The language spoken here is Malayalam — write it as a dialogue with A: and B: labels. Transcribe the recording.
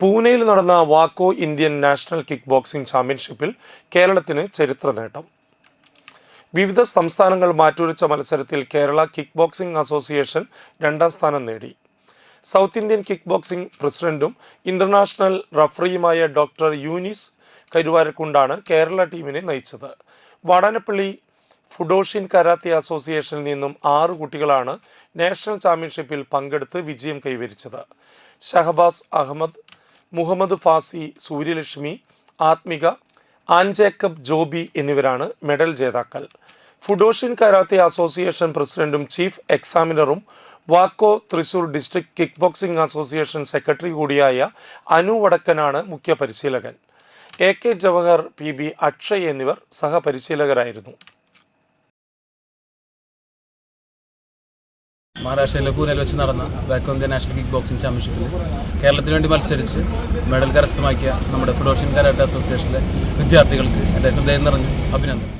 A: പൂനെയിൽ നടന്ന വാക്കോ ഇന്ത്യൻ നാഷണൽ കിക്ക് ബോക്സിംഗ് ചാമ്പ്യൻഷിപ്പിൽ കേരളത്തിന് ചരിത്ര നേട്ടം. വിവിധ സംസ്ഥാനങ്ങൾ മാറ്റുരച്ച മത്സരത്തിൽ കേരള കിക്ക് ബോക്സിംഗ് അസോസിയേഷൻ രണ്ടാം സ്ഥാനം നേടി. സൗത്ത് ഇന്ത്യൻ കിക്ക് ബോക്സിംഗ് പ്രസിഡന്റും ഇന്റർനാഷണൽ റഫറിയുമായ ഡോക്ടർ യൂനിസ് കരുവാരക്കുണ്ടാണ് കേരള ടീമിനെ നയിച്ചത്. വടനപ്പള്ളി ഫുഡോഷിൻ കരാത്തി അസോസിയേഷനിൽ നിന്നും ആറ് കുട്ടികളാണ് നാഷണൽ ചാമ്പ്യൻഷിപ്പിൽ പങ്കെടുത്ത് വിജയം കൈവരിച്ചത്. ഷഹബാസ് അഹമ്മദ് മുഹമ്മദ് ഫാസി സൂര്യലക്ഷ്മി ആത്മിക ആൻ ജേക്കബ് ജോബി എന്നിവരാണ് മെഡൽ ജേതാക്കൾ. ഫുഡോഷിൻ കരാത്തെ അസോസിയേഷൻ പ്രസിഡന്റും ചീഫ് എക്സാമിനറും വാക്കോ Thrissur district kick boxing association secretary കൂടിയായ അനു വടക്കനാണ് മുഖ്യ പരിശീലകൻ A K Jawahar P B Akshay എന്നിവർ സഹപരിശീലകരായിരുന്നു.
B: മഹാരാഷ്ട്രയിലെ പൂനെയിൽ വെച്ച് നടന്ന WAKO India national kick boxing ചാമ്പ്യൻഷിപ്പിൽ കേരളത്തിന് വേണ്ടി മത്സരിച്ച് മെഡൽ കരസ്ഥമാക്കിയ നമ്മുടെ ഫെഡറേഷൻ കരാട്ട അസോസിയേഷനിലെ വിദ്യാർത്ഥികൾക്ക് എന്റെ ഹൃദയം നിറഞ്ഞ് അഭിനന്ദനം.